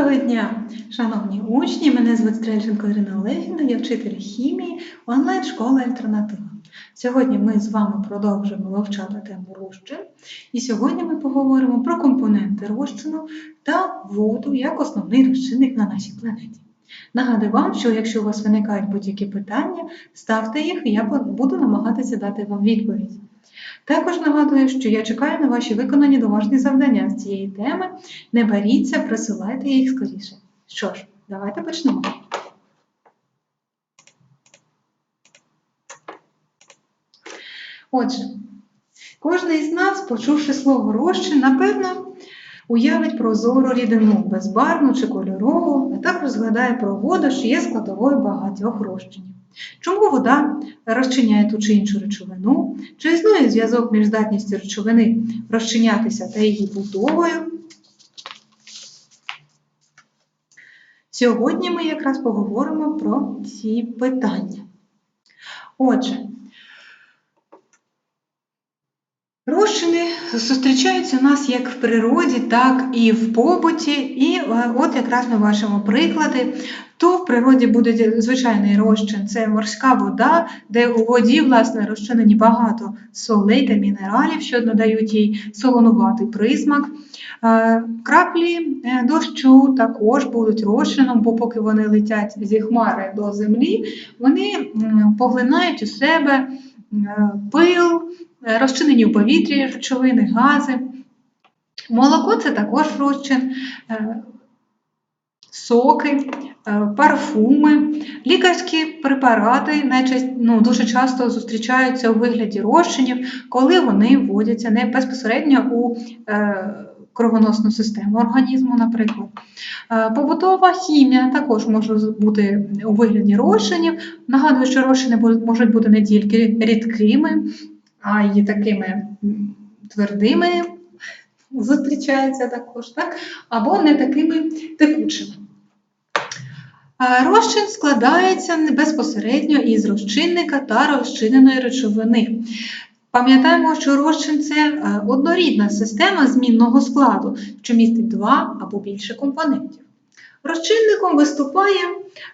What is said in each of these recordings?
Доброго дня, шановні учні! Мене звуть Стрельченко Ірина Олегівна, я вчитель хімії онлайн-школи Альтернатива. Сьогодні ми з вами продовжуємо вивчати тему розчин, і сьогодні ми поговоримо про компоненти розчину та воду як основний розчинник на нашій планеті. Нагадую вам, що якщо у вас виникають будь-які питання, ставте їх, і я буду намагатися дати вам відповідь. Також нагадую, що я чекаю на ваші виконані домашні завдання з цієї теми. Не боріться, присилайте їх скоріше. Що ж, давайте почнемо. Отже, кожен із нас, почувши слово розчин, напевно, уявить прозору рідину, безбарну чи кольорову, а також згадає про воду, що є складовою багатьох розчинів. Чому вода розчиняє ту чи іншу речовину? Чи існує зв'язок між здатністю речовини розчинятися та її будовою? Сьогодні ми якраз поговоримо про ці питання. Отже, Розчини зустрічаються у нас як в природі, так і в побуті. І е, от якраз ми бачимо приклади. То в природі буде звичайний розчин це морська вода, де у воді власне розчинені багато солей та мінералів, що надають їй солонуватий присмак. Е, краплі е, дощу також будуть розчином, бо поки вони летять зі хмари до землі, вони поглинають у себе пил. Е, розчинені у повітрі речовини, гази. Молоко це також розчин, е, соки, е, парфуми, лікарські препарати найчаст... ну, дуже часто зустрічаються у вигляді розчинів, коли вони вводяться не безпосередньо у кровоносну систему організму, наприклад. Побутова хімія також може бути у вигляді розчинів. Нагадую, що розчини можуть бути не тільки рідкими, а й такими твердими зустрічаються також, так? або не такими текучими. Розчин складається безпосередньо із розчинника та розчиненої речовини. Пам'ятаємо, що розчин це е, однорідна система змінного складу, що містить два або більше компонентів. Розчинником виступає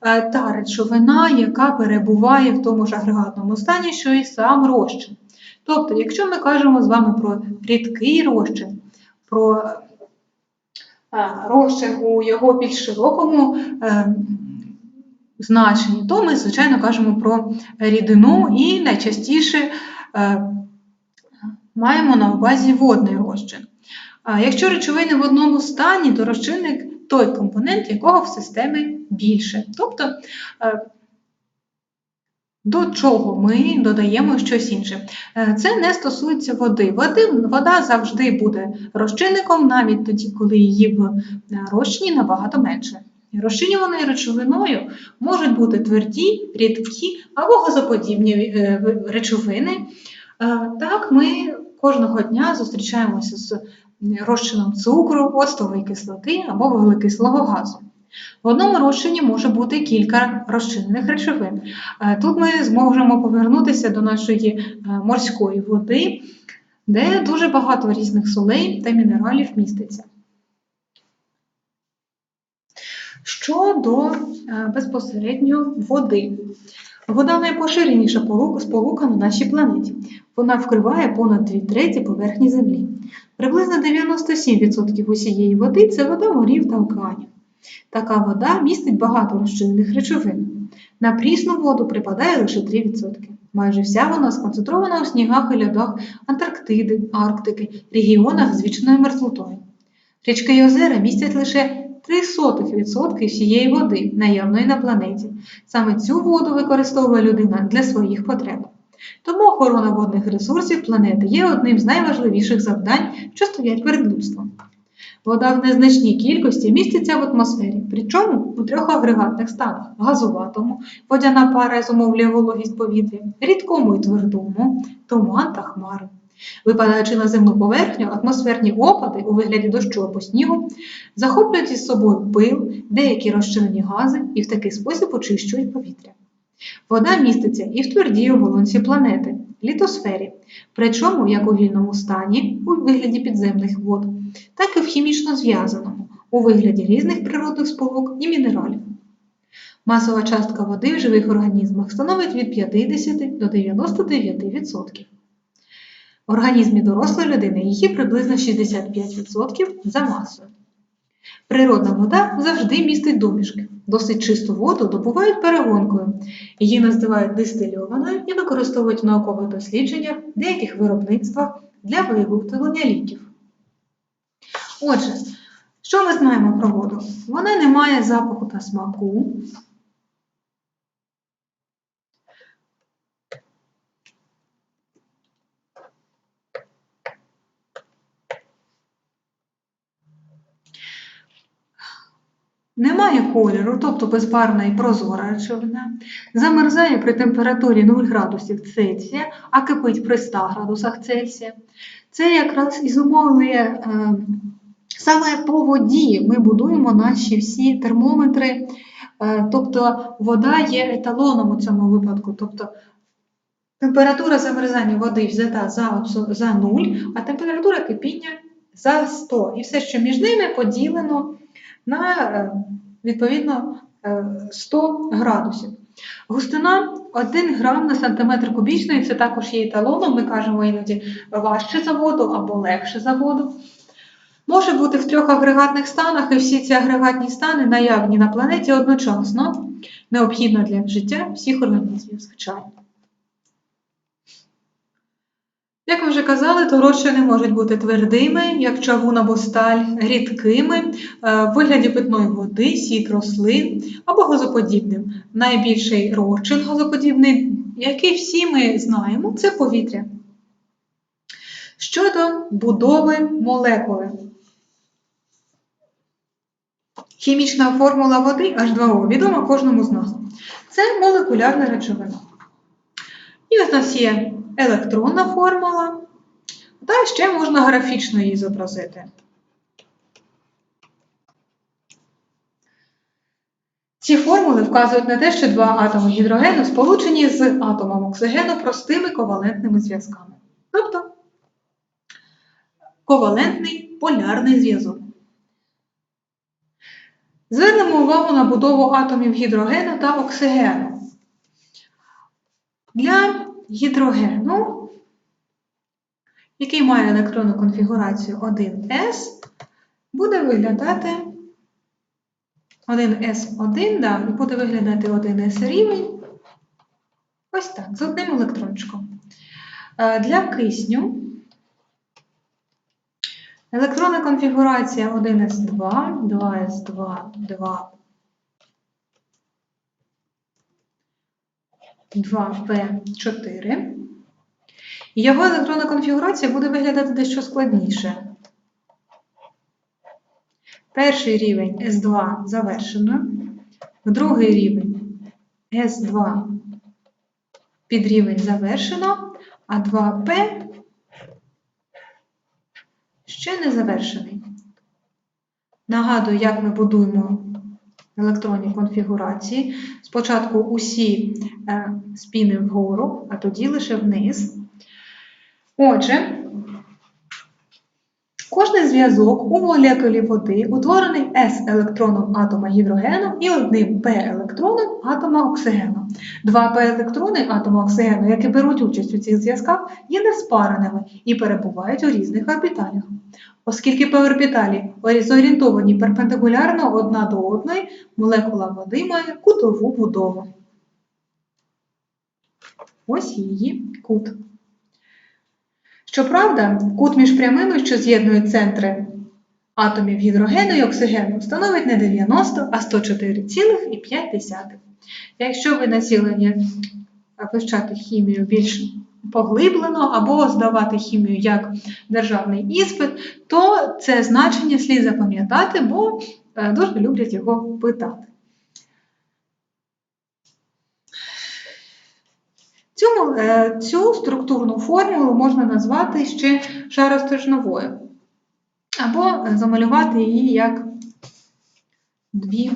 е, та речовина, яка перебуває в тому ж агрегатному стані, що і сам розчин. Тобто, якщо ми кажемо з вами про рідкий розчин, про е, розчин у його більш широкому значенні, то ми, звичайно, кажемо про рідину і найчастіше маємо на увазі водний розчин. Якщо речовини в одному стані, то розчинник той компонент, якого в системі більше. Тобто до чого ми додаємо щось інше. Е, це не стосується води. Води. Вода завжди буде розчинником, навіть тоді, коли її в е, розчині набагато менше. Розчинюваною речовиною можуть бути тверді, рідкі або газоподібні е, речовини. Так, ми кожного дня зустрічаємося з розчином цукру, оцтової кислоти або вуглекислого газу. В одному розчині може бути кілька розчинених речовин. Е, тут ми зможемо повернутися до нашої е, морської води, де дуже багато різних солей та мінералів міститься. Щодо е, безпосередньо води. Вода найпоширеніша сполука на нашій планеті. Вона вкриває понад 2 треті поверхні Землі. Приблизно 97% усієї води це вода морів та океанів. Така вода містить багато розчинених речовин. На прісну воду припадає лише 3%. Майже вся вона сконцентрована у снігах і льодах Антарктиди, Арктики, регіонах з вічною мерзлотою. Річки і озера містять лише 0,03% всієї води, наявної на планеті. Саме цю воду використовує людина для своїх потреб. Тому охорона водних ресурсів планети є одним з найважливіших завдань, що стоять перед людством. Вода в незначній кількості міститься в атмосфері, причому у трьох агрегатних станах газуватому, водяна пара зумовлює вологість повітря, рідкому і твердому, туман та хмари. Випадаючи на земну поверхню, атмосферні опади у вигляді дощу або снігу захоплюють із собою пил, деякі розчинені гази і в такий спосіб очищують повітря. Вода міститься і в твердій оболонці планети, літосфері, причому як у вільному стані у вигляді підземних вод, так і в хімічно зв'язаному у вигляді різних природних сполук і мінералів. Масова частка води в живих організмах становить від 50 до 99%. В організмі дорослої людини її приблизно 65% за масою. Природна вода завжди містить домішки. Досить чисту воду добувають перегонкою. Її називають дистильованою і використовують в наукових дослідженнях, деяких виробництвах для виготовлення ліків. Отже, що ми знаємо про воду? Вона не має запаху та смаку. Немає кольору, тобто безбарвна і прозора речовина, замерзає при температурі 0 градусів Цельсія, а кипить при 100 градусах Цельсія. Це якраз і зумовлює е, саме по воді ми будуємо наші всі термометри, е, тобто вода є еталоном у цьому випадку. Тобто температура замерзання води взята за, за 0, а температура кипіння за 100. І все, що між ними поділено на е, відповідно е, 100 градусів. Густина 1 грам на сантиметр кубічний, це також є еталоном, ми кажемо іноді важче за воду або легше за воду. Може бути в трьох агрегатних станах, і всі ці агрегатні стани наявні на планеті одночасно, необхідно для життя всіх організмів, звичайно. Як ми вже казали, то можуть бути твердими, як чавун або сталь, рідкими, е, в вигляді питної води, сік рослин або газоподібним. Найбільший розчин газоподібний, який всі ми знаємо, це повітря. Щодо будови молекули. Хімічна формула води H2O відома кожному з нас. Це молекулярна речовина. І ось у нас є електронна формула, та ще можна графічно її зобразити. Ці формули вказують на те, що два атоми гідрогену сполучені з атомом оксигену простими ковалентними зв'язками. Тобто ковалентний полярний зв'язок. Звернемо увагу на будову атомів гідрогену та оксигену. Для гідрогену, який має електронну конфігурацію 1s, буде виглядати 1s1, да, і буде виглядати 1s рівень. Ось так, з одним електрончиком. Е, Для кисню електронна конфігурація 1s2, 2s2, 2 2P4. Його електронна конфігурація буде виглядати дещо складніше. Перший рівень S2 завершено, другий рівень S2 підрівень завершено, а 2P ще не завершений. Нагадую, як ми будуємо електронні конфігурації. Спочатку усі е, спіни вгору, а тоді лише вниз. Отже, кожний зв'язок у молекулі води утворений S-електроном атома гідрогену і одним P-електроном атома оксигену. Два P-електрони атома оксигену, які беруть участь у цих зв'язках, є неспареними і перебувають у різних орбіталях. Оскільки P-орбіталі зорієнтовані перпендикулярно одна до одної, молекула води має кутову будову. Ось її кут. Щоправда, кут між прямими, що з'єднують центри атомів гідрогену і оксигену, становить не 90, а 104,5. Якщо ви націлені вивчати хімію більш поглиблено або здавати хімію як державний іспит, то це значення слід запам'ятати, бо е, дуже люблять його питати. Цю, е, цю структурну формулу можна назвати ще шаростержновою, або замалювати її як дві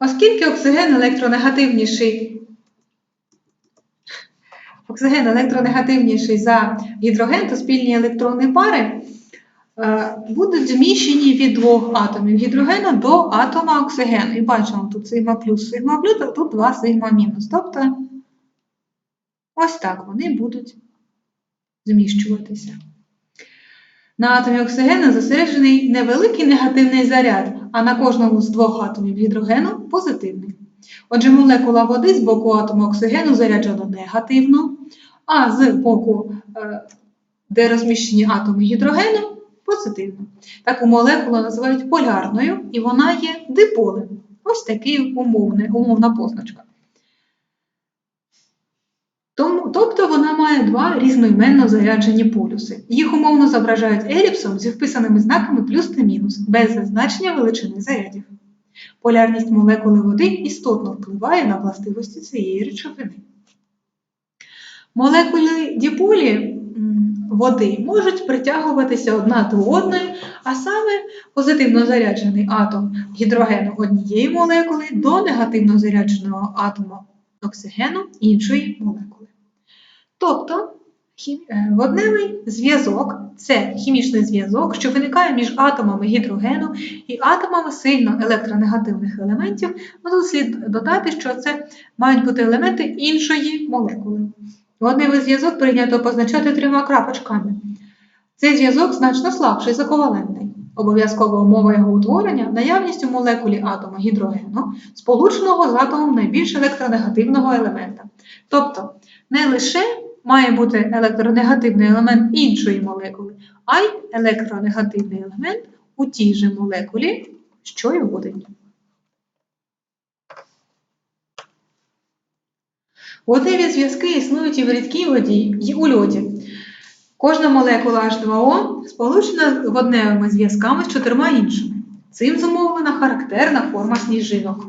Оскільки оксиген електронегативніший оксиген електронегативніший за гідроген, то спільні електронні пари е, будуть зміщені від двох атомів гідрогену до атома оксигену. І бачимо, тут сигма плюс, сигма плюс, а тут 2 сигма мінус. Тобто ось так вони будуть зміщуватися. На атомі оксигену зосереджений невеликий негативний заряд, а на кожному з двох атомів гідрогену позитивний. Отже, молекула води з боку атому оксигену заряджена негативно, а з боку, е, де розміщені атоми гідрогену, позитивно. Таку молекулу називають полярною, і вона є диполем. Ось такий умовний, умовна позначка. Тому, тобто вона має два різноіменно заряджені полюси. Їх умовно зображають еліпсом зі вписаними знаками плюс та мінус, без зазначення величини зарядів. Полярність молекули води істотно впливає на властивості цієї речовини. Молекули діполі води можуть притягуватися одна до одної, а саме позитивно заряджений атом гідрогену однієї молекули до негативно зарядженого атома оксигену іншої молекули. Тобто е, водневий зв'язок це хімічний зв'язок, що виникає між атомами гідрогену і атомами сильно електронегативних елементів. Ну, тут слід додати, що це мають бути елементи іншої молекули. Водневий зв'язок прийнято позначати трьома крапочками. Цей зв'язок значно слабший за ковалентний. Обов'язкова умова його утворення наявність у молекулі атома гідрогену, сполученого з атомом найбільш електронегативного елемента. Тобто не лише має бути електронегативний елемент іншої молекули, а й електронегативний елемент у тій же молекулі, що й водить. Водневі зв'язки існують і в рідкій воді, і у льоді. Кожна молекула H2O сполучена водневими зв'язками з чотирма іншими. Цим зумовлена характерна форма сніжинок.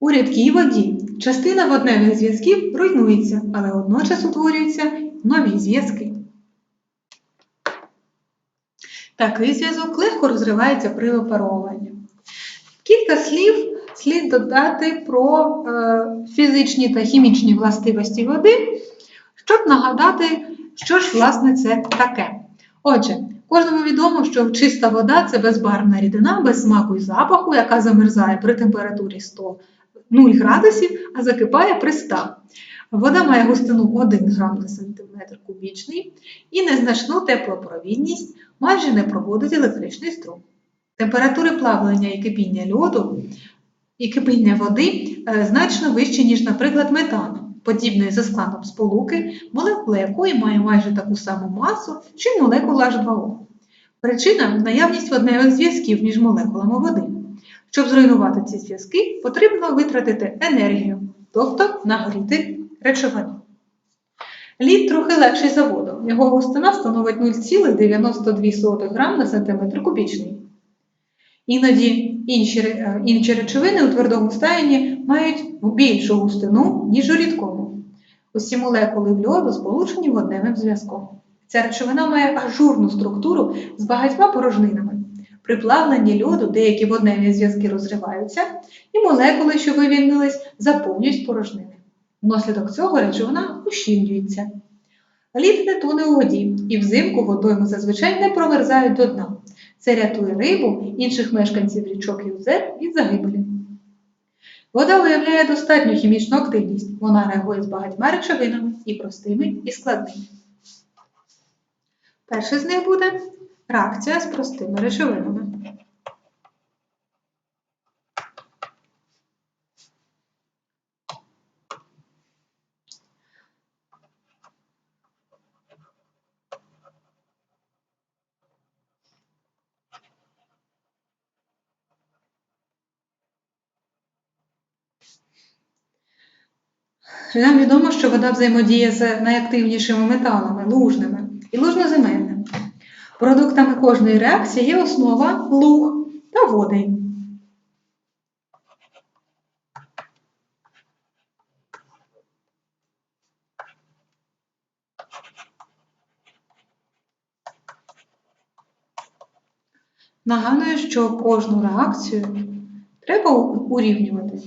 У рідкій воді частина водневих зв'язків руйнується, але водночас утворюються нові зв'язки. Такий зв'язок легко розривається при випаровуванні. Кілька слів слід додати про е, фізичні та хімічні властивості води, щоб нагадати, що ж власне це таке. Отже, кожному відомо, що чиста вода це безбарвна рідина без смаку і запаху, яка замерзає при температурі 100 0 градусів, а закипає при 100. Вода має густину 1 грам на сантиметр кубічний і незначну теплопровідність, майже не проводить електричний струм. Температури плавлення і кипіння льоду і кипіння води е, значно вищі, ніж, наприклад, метану, подібної за складом сполуки, молекула якої має майже таку саму масу, що молекула H2O. Причина наявність водневих зв'язків між молекулами води. Щоб зруйнувати ці зв'язки, потрібно витратити енергію, тобто нагріти речовину. Лід трохи легший за воду. Його густина становить 0,92 грам на сантиметр кубічний. Іноді інші, е, інші речовини у твердому стані мають більшу густину, ніж у рідкому. Усі молекули в льоду сполучені водневим зв'язком. Ця речовина має ажурну структуру з багатьма порожнинами. При плавленні льоду деякі водневі зв'язки розриваються, і молекули, що вивільнились, заповнюють порожнини. Внаслідок цього речовина ущільнюється. Лід не тоне у воді, і взимку водойми зазвичай не промерзають до дна. Це рятує рибу, інших мешканців річок і озер від загибелі. Вода виявляє достатню хімічну активність. Вона реагує з багатьма речовинами і простими, і складними. Перше з них буде реакція з простими речовинами. Нам відомо, що вода взаємодіє з найактивнішими металами, лужними і лужноземельними. Продуктами кожної реакції є основа луг та води. Нагадую, що кожну реакцію треба урівнювати.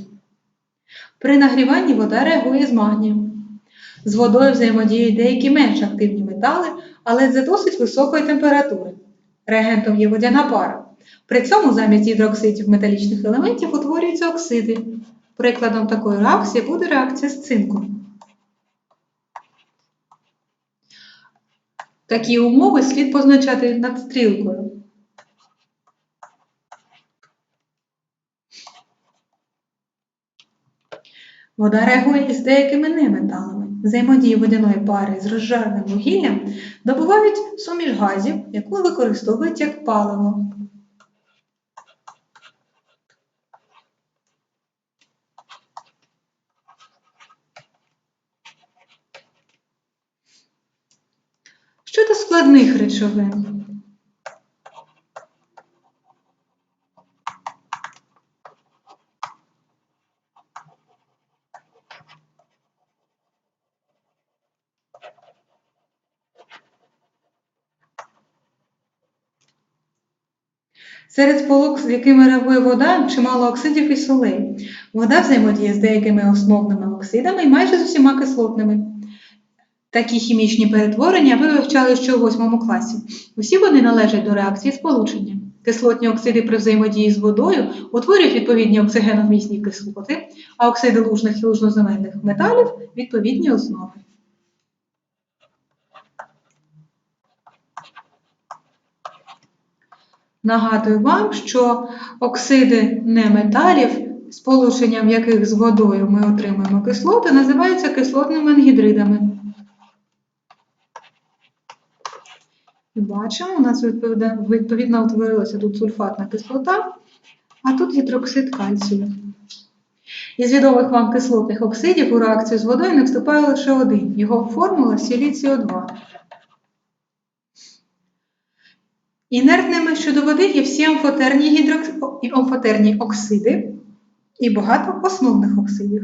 При нагріванні вода реагує з магнієм. З водою взаємодіють деякі менш активні метали, але за досить високої температури. Реагентом є водяна пара. При цьому замість гідроксидів металічних елементів утворюються оксиди. Прикладом такої реакції буде реакція з цинком. Такі умови слід позначати над стрілкою. Вода реагує із деякими неметалами. Взаємодії водяної пари з розжареним вугіллям добувають суміш газів, яку використовують як паливо. Щодо складних речовин. Серед сполук, з якими реагує вода, чимало оксидів і солей. Вода взаємодіє з деякими основними оксидами і майже з усіма кислотними. Такі хімічні перетворення ви вивчали ще у восьмому класі. Усі вони належать до реакції сполучення. Кислотні оксиди при взаємодії з водою утворюють відповідні оксигеновмісні кислоти, а оксиди лужних і лужноземельних металів відповідні основи. Нагадую вам, що оксиди неметалів, сполученням яких з водою ми отримуємо кислоти, називаються кислотними ангідридами. І бачимо, у нас відповідно, утворилася тут сульфатна кислота, а тут гідроксид кальцію. Із відомих вам кислотних оксидів у реакцію з водою не вступає лише один. Його формула силіцію 2 Інертними щодо води є всі амфотерні, і амфотерні оксиди і багато основних оксидів.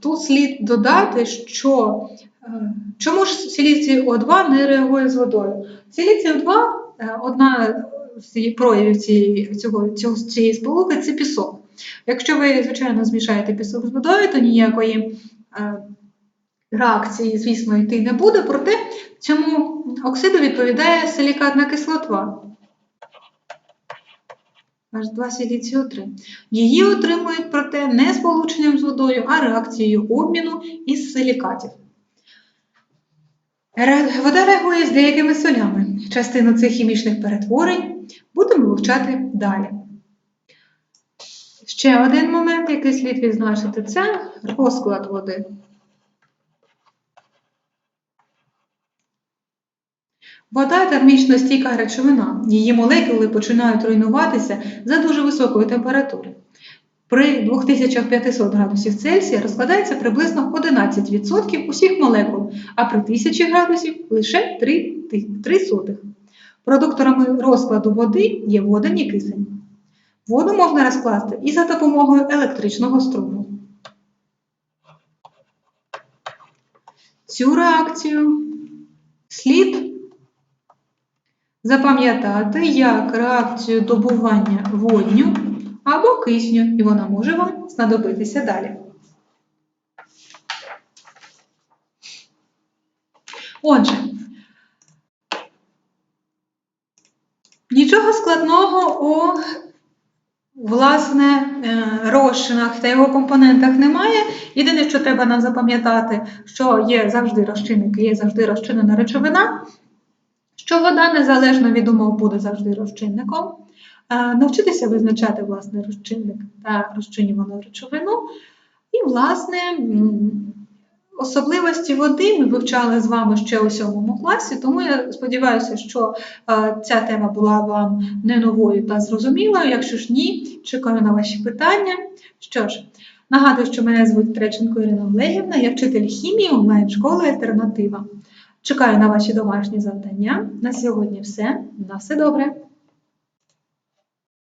Тут слід додати, що е, чому ж силіцій О2 не реагує з водою? Силіцій О2 е, одна з проявів цієї, цього, цього, цієї сполуки це пісок. Якщо ви, звичайно, змішаєте пісок з водою, то ніякої е, реакції, звісно, йти не буде, проте цьому оксиду відповідає силікатна кислота. H2 силіцію 3. Її отримують, проте не сполученням з водою, а реакцією обміну із силікатів. Вода реагує з деякими солями. Частину цих хімічних перетворень будемо вивчати далі. Ще один момент, який слід відзначити, це розклад води. Вода термічно стійка речовина. Її молекули починають руйнуватися за дуже високої температури. При 2500 градусів Цельсія розкладається приблизно 11% усіх молекул, а при 1000 градусів лише 3, 3 сотих. Продукторами розкладу води є водан і кисень. Воду можна розкласти і за допомогою електричного струму. Цю реакцію слід запам'ятати як реакцію добування водню або кисню, і вона може вам знадобитися далі. Отже, нічого складного у власне е, розчинах та його компонентах немає. Єдине, що треба нам запам'ятати, що є завжди розчинник, є завжди розчинена речовина, що вода незалежно від умов буде завжди розчинником. Е, Навчитися визначати власне розчинник та розчинювану речовину. І, власне, особливості води ми вивчали з вами ще у сьомому класі, тому я сподіваюся, що е, ця тема була вам не новою та зрозумілою. Якщо ж ні, чекаю на ваші питання. Що ж, нагадую, що мене звуть Треченко Ірина Олегівна, я вчитель хімії онлайн-школи Альтернатива. Чекаю на ваші домашні завдання. На сьогодні все. На все добре!